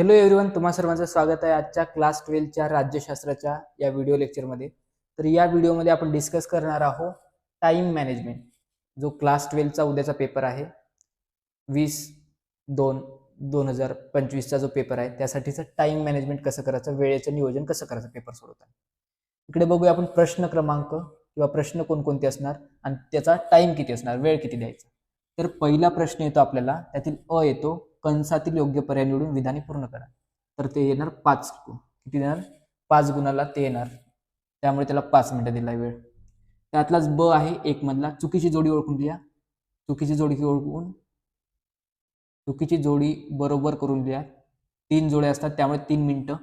Hello everyone तुम्हा सर्वांचं स्वागत आहे आजच्या क्लास ट्वेल्थच्या राज्यशास्त्राच्या या व्हिडिओ लेक्चरमध्ये तर या व्हिडिओमध्ये आपण डिस्कस करणार आहोत टाईम मॅनेजमेंट जो क्लास ट्वेल्वचा उद्याचा पेपर आहे. वीस दोन दोन हजार पंचवीसचा जो पेपर आहे त्यासाठीचं टाईम मॅनेजमेंट कसं करायचं वेळेचं नियोजन कसं करायचं पेपर सोडवताना. इकडे बघूया आपण प्रश्न क्रमांक किंवा प्रश्न कोणकोणते असणार आणि त्याचा टाईम किती असणार वेळ किती द्यायचा. तर पहिला प्रश्न येतो आपल्याला त्यातील अ येतो कंसातील योग्य पर्याय निवडून विधाने पूर्ण करा. तर ते येणार पाच किती देणार? पाच गुणाला ते येणार. त्यामुळे त्याला पाच मिनिटं दिला वेळ. त्यातलाच ब आहे एक मधला चुकीची जोडी ओळखून लिहा चुकीची जोडी ओळखून चुकीची जोडी बरोबर करून लिहा तीन जोड्या असतात त्यामुळे तीन मिनटं.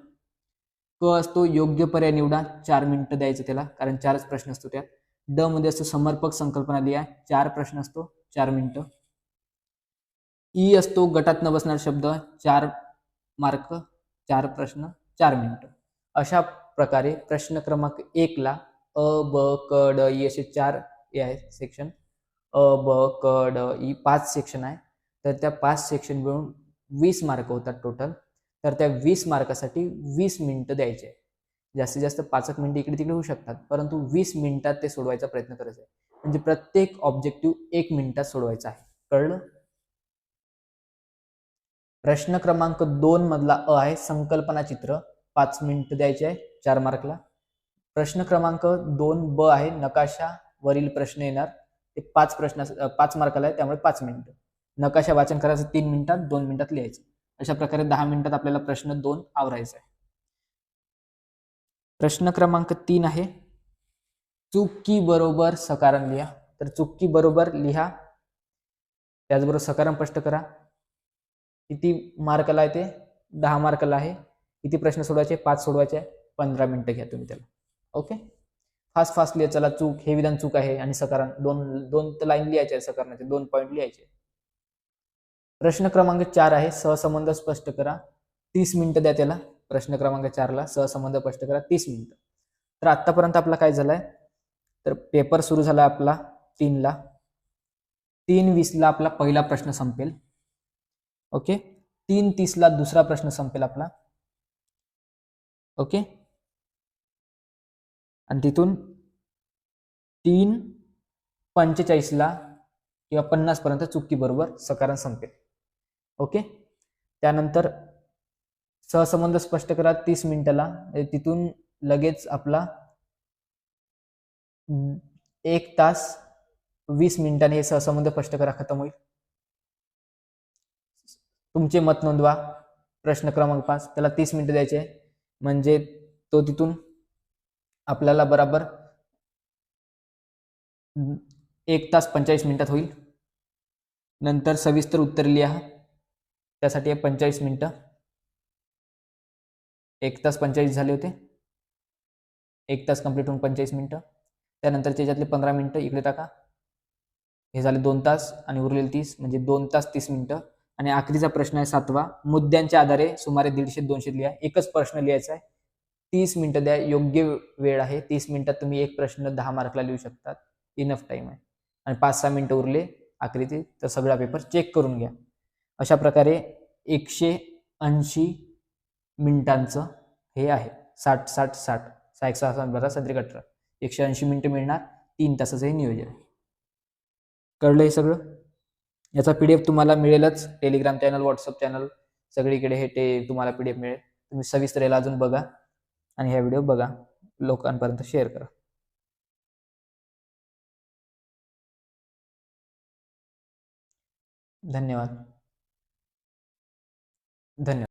क असतो योग्य पर्याय निवडा. चार मिनटं द्यायचं त्याला कारण चारच प्रश्न असतो त्यात. ड मध्ये असतो समर्पक संकल्पना लिहा चार प्रश्न असतो चार मिनटं. ई असतो गटात न बसणार शब्द. चार मार्क चार प्रश्न चार मिनिटं. अशा प्रकारे प्रश्न क्रमांक एकला अ ब क ड ई असे चार हे आहेत सेक्शन अ ब क ड ई पाच सेक्शन आहे. तर त्या पाच सेक्शन मिळून वीस मार्क होतात टोटल तर त्या वीस मार्कासाठी वीस मिनिटं द्यायचे. आहे जास्तीत जास्त पाच एक मिनिटं इकडे तिकडे होऊ शकतात. परंतु वीस मिनिटात ते सोडवायचा प्रयत्न करायचा आहे. म्हणजे प्रत्येक ऑब्जेक्टिव्ह एक मिनिटात सोडवायचा आहे. कळलं? प्रश्न क्रमांक दोन मधला अ आहे संकल्पना चित्र. पाच मिनिट द्यायचे आहे चार मार्कला प्रश्न क्रमांक दोन ब आहे नकाशा वरील प्रश्न येणार. ते पाच प्रश्न पाच मार्काला आहे त्यामुळे पाच मिनिटं नकाशा वाचन करायचं तीन मिनिटात दोन मिनिटात लिहायचं. अशा प्रकारे दहा मिनिटात आपल्याला प्रश्न दोन आवरायचा आहे. प्रश्न क्रमांक तीन आहे. चुकी बरोबर सकारण लिहा. तर चुकी बरोबर लिहा. त्याचबरोबर सकारण स्पष्ट करा. किती मार्काला आहे ते? दहा मार्काला आहे. किती प्रश्न सोडवायचे? पाच सोडवायचे. आहे पंधरा मिनटं घ्या तुम्ही त्याला. ओके फास्ट फास्ट लिहा. चला चूक. हे विधान चूक आहे आणि सकारण दोन दोन तर लाईन लिहायचे आहे सकारणाचे दोन पॉईंट लिहायचे प्रश्न क्रमांक चार आहे. सहसंबंध स्पष्ट करा. तीस मिनिटं द्या त्याला. प्रश्न क्रमांक चारला सहसंबंध स्पष्ट करा. तीस मिनिटं तर आत्तापर्यंत आपला काय झालाय? तर पेपर सुरू झाला आपला तीनला तीन वीसला आपला पहिला प्रश्न संपेल. ओके? तीन तीसला दुसरा प्रश्न संपेल आपला. ओके? आणि तिथून तीन पंचेचाळीसला किंवा पन्नासपर्यंत चुकीबरोबर चुकी बरोबर सकारण संपेल. ओके? त्यानंतर सहसंबंध स्पष्ट करा तीस मिनिटाला. म्हणजे तिथून लगेच आपला एक तास वीस मिनिटांनी हे सहसंबंध स्पष्ट करा खतम होईल. तुमचे मत नोंदवा. प्रश्न क्रमांक पाच त्याला तीस मिनिटं द्यायचे. म्हणजे तो तिथून आपल्याला बराबर एक तास पंचेचाळीस मिनिटात होईल. नंतर सविस्तर उत्तर लिहा. त्यासाठी आहे पंचेचाळीस मिनिटं. एक तास पंचेचाळीस झाले होते. एक तास कंप्लीट होऊन पंचेचाळीस मिनिटं. त्यानंतर त्याच्यातले पंधरा मिनिटं इकडे टाका. हे झाले दोन तास आणि उरलेले तीस म्हणजे दोन तास तीस मिनिटं. आणि आखरीचा प्रश्न आहे सातवा. मुद्द्यांच्या आधारे सुमारे दीडशे दोनशे लिहा. एकच प्रश्न लिहायचा आहे. तीस मिनिटं द्या. योग्य वेळ आहे. तीस मिनिटात तुम्ही एक प्रश्न दहा मार्कला लिहू शकतात. इनफ टाईम आहे. आणि पाच सहा मिनिटं उरले आखरीचे तर सगळा पेपर चेक करून घ्या. अशा प्रकारे एकशे ऐंशी मिनिटांचं हे आहे. साठ साठ साठ. सहा एक सहा सात बारा सत्रिक अठरा एकशे ऐंशी मिनिटं मिळणार. तीन तासाचं हे नियोजन आहे. कळलं हे सगळं? याचा पीडीएफ तुम्हाला मिळेलच. टेलिग्राम चॅनल व्हॉट्सअप चॅनल सगळीकडे हे ते तुम्हाला पीडीएफ मिळेल. तुम्ही सविस्तर याला अजून बघा आणि ह्या व्हिडिओ बघा. लोकांपर्यंत शेअर करा. धन्यवाद. धन्यवाद.